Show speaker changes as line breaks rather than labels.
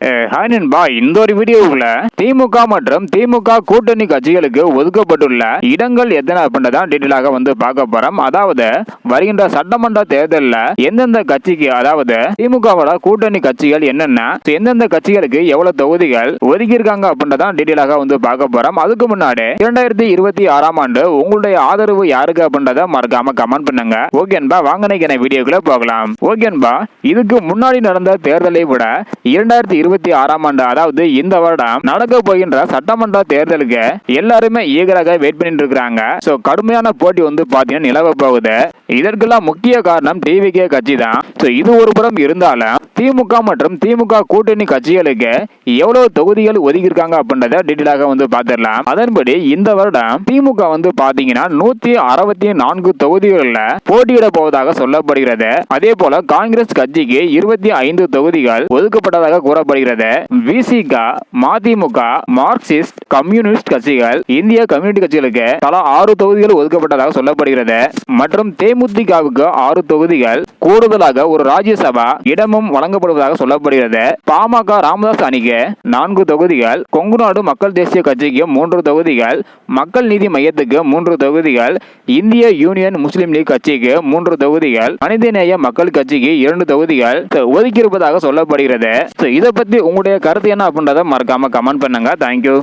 Hi நண்பா. இந்த ஒரு வீடியோவுல திமுக மற்றும் திமுக கூட்டணி கட்சிகளுக்கு ஒதுக்கப்பட்டுள்ள இடங்கள் எத்தனை அப்படின்றதான் டீட்டெயிலாக வந்து பார்க்க போறோம். அதாவது வருகின்ற சட்டமன்ற தேர்தலில் எந்தெந்த கட்சிக்கு அதாவது திமுகவோட கூட்டணி கட்சிகள் என்னென்ன எந்தெந்த கட்சிகளுக்கு எவ்வளவு தொகுதிகள் ஒதுக்கியிருக்காங்க அப்படின்றதான் டீட்டெயிலாக வந்து பார்க்க போறோம். அதுக்கு முன்னாடி இரண்டாயிரத்தி இருபத்தி ஆறாம் ஆண்டு உங்களுடைய ஆதரவு யாருக்கு அப்படின்றத மறக்காம கமெண்ட் பண்ணுங்க. ஓகேன்பா வாங்கினைக்கான வீடியோக்குள்ள போகலாம். ஓகேன்பா இதுக்கு முன்னாடி நடந்த தேர்தலை விட இரண்டாயிரத்தி இருபத்தி ஆறாம் ஆண்டு அதாவது இந்த வருடம் நடக்க போகின்ற சட்டமன்ற தேர்தலுக்கு எல்லாருமே ஈகராக வெயிட் பண்ணிட்டு இருக்கிறாங்க சோ கடுமையான போட்டி வந்து பாத்தீங்கன்னா நிலவ போகுது. இதற்கெல்லாம் முக்கிய காரணம் டிவிகே கட்சி தான். சோ இது ஒரு புறம் இருந்தாலும் திமுக மற்றும் திமுக கூட்டணி கட்சிகளுக்கு எவ்வளவு தொகுதிகள் ஒதுக்கியிருக்காங்க அப்படின்றத டீட்டெயிலாக வந்து பார்த்துடலாம் அதன்படி இந்த வருடம் திமுக வந்து பாத்தீங்கன்னா நூத்தி அறுபத்தி நான்கு தொகுதிகளில் போட்டியிட போவதாக சொல்லப்படுகிறது. அதே போல காங்கிரஸ் கட்சிக்கு இருபத்தி ஐந்து தொகுதிகள் ஒதுக்கப்பட்டதாக கூறப்படுகிறது. விசிக மதிமுக மார்க்சிஸ்ட் கம்யூனிஸ்ட் கட்சிகள் இந்திய கம்யூனிஸ்ட் கட்சிகளுக்கு தலா ஆறு தொகுதிகள் ஒதுக்கப்பட்டதாக சொல்லப்படுகிறது. மற்றும் தேமுதிகவுக்கு ஆறு தொகுதிகள் கூடுதலாக ஒரு ராஜ்யசபா இடமும் வழங்கப்படுவதாக சொல்லப்படுகிறது. பாமக ராமதாஸ் அணிக்கு நான்கு தொகுதிகள் கொங்குநாடு மக்கள் தேசிய கட்சிக்கு மூன்று தொகுதிகள் மக்கள் நீதி மையத்துக்கு மூன்று தொகுதிகள் இந்திய யூனியன் முஸ்லீம் லீக் கட்சிக்கு மூன்று தொகுதிகள் மனிதநேய மக்கள் கட்சிக்கு இரண்டு தொகுதிகள் ஒதுக்கியிருப்பதாக சொல்லப்படுகிறது. இதை பற்றி உங்களுடைய கருத்து என்ன அப்படின்றத மறக்காமல் கமெண்ட் பண்ணுங்கள் தேங்க்யூ